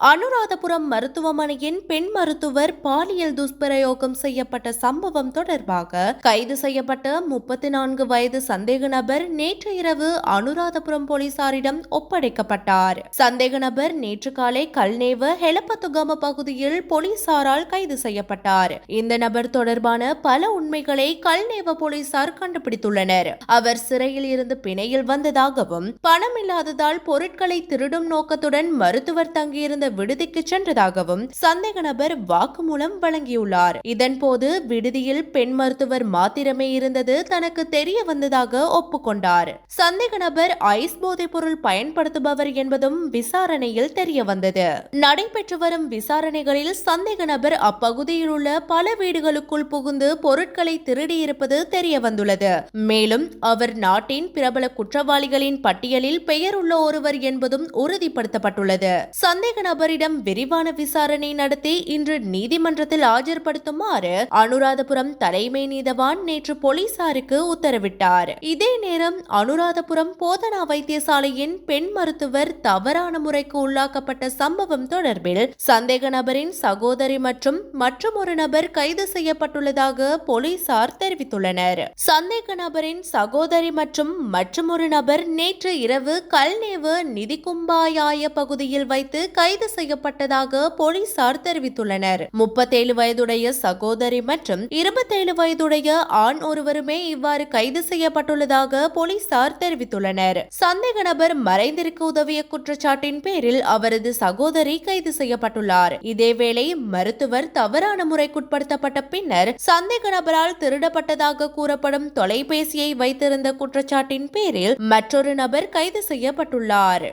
அனுராதபுரம் மருத்துவமனையின் பெண் மருத்துவர் பாலியல் துஷ்பிரயோகம் செய்யப்பட்ட சம்பவம் தொடர்பாக கைது செய்யப்பட்ட முப்பத்தி நான்கு வயது சந்தேக நபர் நேற்று இரவு அனுராதபுரம் போலீசாரிடம் ஒப்படைக்கப்பட்டார். சந்தேக நபர் நேற்று காலை கல்நேவ ஹெலப்பத்துகம பகுதியில் போலீசாரால் கைது செய்யப்பட்டார். இந்த நபர் தொடர்பான பல உண்மைகளை கல்நேவ போலீசார் கண்டுபிடித்துள்ளனர். அவர் சிறையில் இருந்து பிணையில் வந்ததாகவும் பணம் இல்லாததால் பொருட்களை திருடும் நோக்கத்துடன் மருத்துவர் தங்கியிருந்த விடுதிக்கு சென்றதாகவும் சந்தேக நபர் வாக்குமூலம் வழங்கியுள்ளார். இதன்போது விடுதியில் பெண் மருத்துவர் மாத்திரமே இருந்தது தனக்கு தெரிய வந்ததாக ஒப்புக்கொண்டார் சந்தேக நபர் ஐஸ் போதைப் பொருள் பயன்படுத்துபவர் என்பதும் விசாரணையில் தெரிய வந்தது. நடைபெற்று வரும் விசாரணைகளில் சந்தேக நபர் அப்பகுதியில் உள்ள பல வீடுகளுக்குள் புகுந்து பொருட்களை திருடியிருப்பது தெரிய வந்துள்ளது. மேலும் அவர் நாட்டின் பிரபல குற்றவாளிகளின் பட்டியலில் பெயர் உள்ள ஒருவர் என்பதும் உறுதிப்படுத்தப்பட்டுள்ளது. சந்தேக நபரிடம் விரிவான விசாரணை நடத்தி இன்று நீதிமன்றத்தில் ஆஜர்படுத்துமாறு அனுராதபுரம் தலைமை நீதவான் நேற்று போலீசாருக்கு உத்தரவிட்டார். இதே நேரம் அனுராதபுரம் போதனா வைத்தியசாலையின் பெண் மருத்துவர் தவறான முறைக்கு உள்ளாக்கப்பட்ட சம்பவம் தொடர்பில் சந்தேக நபரின் சகோதரி மற்றும் மற்றொரு நபர் கைது செய்யப்பட்டுள்ளதாக போலீசார் தெரிவித்துள்ளனர். சந்தேக நபரின் சகோதரி மற்றும் மற்றொரு நபர் நேற்று இரவு கல்நேவு நிதிக்கும்பாயாய பகுதியில் வைத்து கைது கைது செய்யப்பட்டதாக போலீசார் தெரிவித்துள்ளனர். முப்பத்தேழு வயதுடைய சகோதரி மற்றும் இருபத்தேழு வயதுடைய ஆண் ஒருவருமே இவ்வாறு கைது செய்யப்பட்டுள்ளதாக போலீசார் தெரிவித்துள்ளனர். சந்தேக நபர் மறைந்திருக்க உதவிய குற்றச்சாட்டின் பேரில் அவரது சகோதரி கைது செய்யப்பட்டுள்ளார். இதேவேளை மருத்துவர் தவறான முறைக்குட்படுத்தப்பட்ட பின்னர் சந்தேக நபரால் திருடப்பட்டதாக கூறப்படும் தொலைபேசியை வைத்திருந்த குற்றச்சாட்டின் பேரில் மற்றொரு நபர் கைது செய்யப்பட்டுள்ளார்.